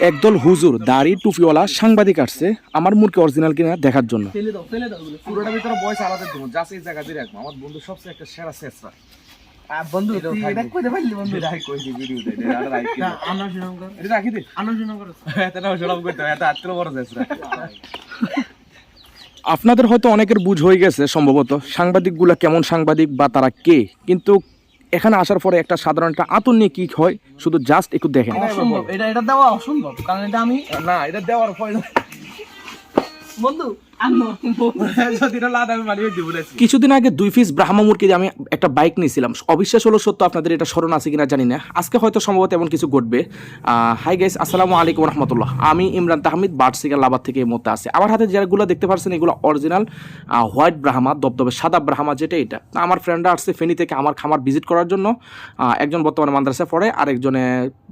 একদল হুজুর দাড়ি টুপিওয়ালা সাংবাদিক আসছে আমার মুরগি অরিজিনাল কিনা দেখার জন্য। ফেলে দাও ফেলে দাও পুরোটা ভিতরে বয়স আলাদা দেবো যা সেই জায়গা দিয়ে রাখব। আমার বন্ধু সবচেয়ে একটা সেরা এটা না, কর এটা রাখি দে। কর না করতে হয় বড় আপনাদের হয়তো অনেকের বুঝ হয়ে গেছে সম্ভবত সাংবাদিকগুলা কেমন সাংবাদিক বা তারা কে কিন্তু এখানে আসার পরে একটা সাধারণ একটা আতর নিয়ে কি হয় শুধু জাস্ট একটু দেখেন। অসম্ভব এটা এটা দেওয়া অসম্ভব কারণ এটা আমি না এটা দেওয়ার পরে বন্ধু কিছুদিন আগে দুই পিস ব্রাহ্মা মুরগি দিয়ে আমি একটা বাইক নিয়েছিলাম। অবিশ্বাস হলো সত্য, আপনাদের এটা স্মরণ আছে কিনা জানি না। আজকে হয়তো সম্ভবত এমন কিছু ঘটবে। হাই গাইস আসসালামু আলাইকুম রহমতুল্লাহ। আমি ইমরান তাহমিদ, বার্সিকা লাভার থেকে এই মুহূর্তে আছে। আমার হাতে যেগুলো দেখতে পাচ্ছেন এগুলো অরিজিনাল হোয়াইট ব্রাহ্মা দবদবে সাদা ব্রাহ্মা যেটা এটা। আমার ফ্রেন্ডরা আসছে ফেনি থেকে আমার খামার ভিজিট করার জন্য। একজন বর্তমানে মাদ্রাসায় পড়ে, আরেকজনে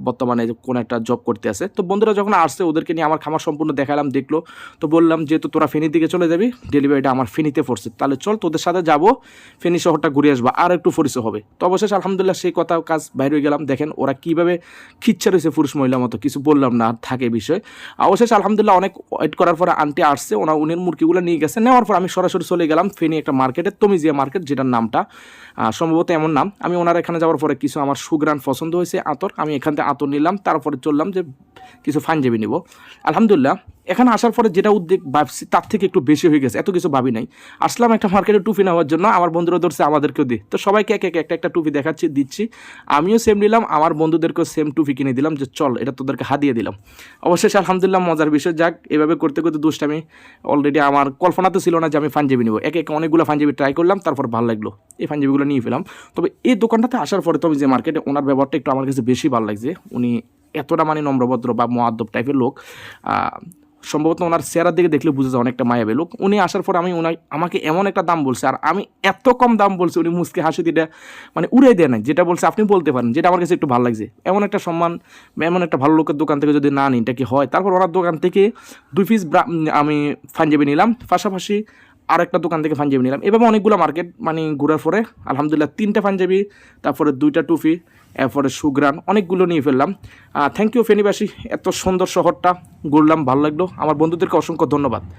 বর্তমানে কোন একটা জব করতে আছে। তো বন্ধুরা যখন আসছে, ওদেরকে নিয়ে আমার খামার সম্পূর্ণ দেখালাম, দেখল। তো বললাম, যেহেতু তোরা ফেনির দিকে চলে যাবি ডেলিভারিটা আমার ফেনিতে পড়ছে। তাহলে চল তোদের সাথে যাব ফেনি শহরটা ঘুরে আসব, আর একটু পরিচয় হবে। তো অবশেষ আলহামদুলিল্লাহ সেই কথা, কাজ বাইরে গেলাম। দেখেন ওরা কীভাবে খিচ্ছা রয়েছে পুরুষ মহিলা মতো, কিছু বললাম না, আর থাকে বিষয়। অবশেষ আলহামদুলিল্লাহ অনেক ওয়েট করার পরে আন্টি আসছে, ওনা উনির মুরগিগুলো নিয়ে গেছে। নেওয়ার পর আমি সরাসরি চলে গেলাম ফেনি একটা মার্কেটে তমিজিয়া মার্কেট যেটার নামটা সম্ভবত এমন নাম। আমি ওনার এখানে যাওয়ার পরে কিছু আমার সুগ্রান পছন্দ হয়েছে, আতর। আমি এখান থেকে আতর নিলাম, তারপরে চললাম যে কিছু ফাঞ্জাবি নিব। আলহামদুলিল্লাহ এখানে আসার পরে যেটা উদ্বেগ ভাবছি, তার থেকে একটু বেশি হয়ে গেছে। এত কিছু ভাবি নাই। আসলাম একটা মার্কেটে টুপি নেওয়ার জন্য, আমার বন্ধুরা ধরছে আমাদেরকেও দিই তো সবাইকে এক এক একটা একটা টুপি দেখাচ্ছি, দিচ্ছি। আমিও সেম নিলাম, আমার বন্ধুদেরকেও সেম টুপি কিনে দিলাম, যে চল, এটা তোদেরকে হাতিয়ে দিলাম। অবশেষে আলহামদুলিল্লাহ মজার বিষয় যাক, এভাবে করতে করতে দুষ্টামি অলরেডি আমার কল্পনাতে ছিল না যে আমি পাঞ্জাবি নিব। এক এক অনেকগুলো পাঞ্জাবি ট্রাই করলাম, তারপর ভালো লাগল। এই পাঞ্জাবিগুলো নিয়ে ফেলাম। তবে এই দোকানটাতে আসার পরে তবে যে মার্কেটে ওনার ব্যবহারটা একটু আমার কাছে বেশি ভালো লাগছে। উনি এতটা মানে নম্রভদ্র বা মহাদ্দব টাইপের লোক সম্ভবত ওনার চেহারার দিকে দেখলে বুঝে যায় অনেকটা মায়াবে লোক। উনি আসার পর আমি ওনার আমাকে এমন একটা দাম বলছে, আর আমি এত কম দাম বলছি উনি মুসকে হাসি দিটা মানে উড়াই দেয় না যেটা বলছে আপনি বলতে পারেন, যেটা আমার কাছে একটু ভালো লাগছে। এমন একটা সম্মান, এমন একটা ভালো লোকের দোকান থেকে যদি না নিই, এটা কি হয়? তারপর ওনার দোকান থেকে দুই পিস আমি পাঞ্জাবি নিলাম, পাশাপাশি আর একটা দোকান থেকে পাঞ্জাবি নিলাম। এভাবে অনেকগুলো মার্কেট মানে ঘোরার পরে, আলহামদুলিল্লাহ, তিনটা পাঞ্জাবি, তারপরে দুইটা টুপি এরপরে সুগ্রান অনেকগুলো নিয়ে ফেললাম। থ্যাংক ইউ ফেনিবাসী, এত সুন্দর শহরটা, ঘুরলাম, ভালো লাগল। আমার বন্ধুদেরকে অসংখ্য ধন্যবাদ।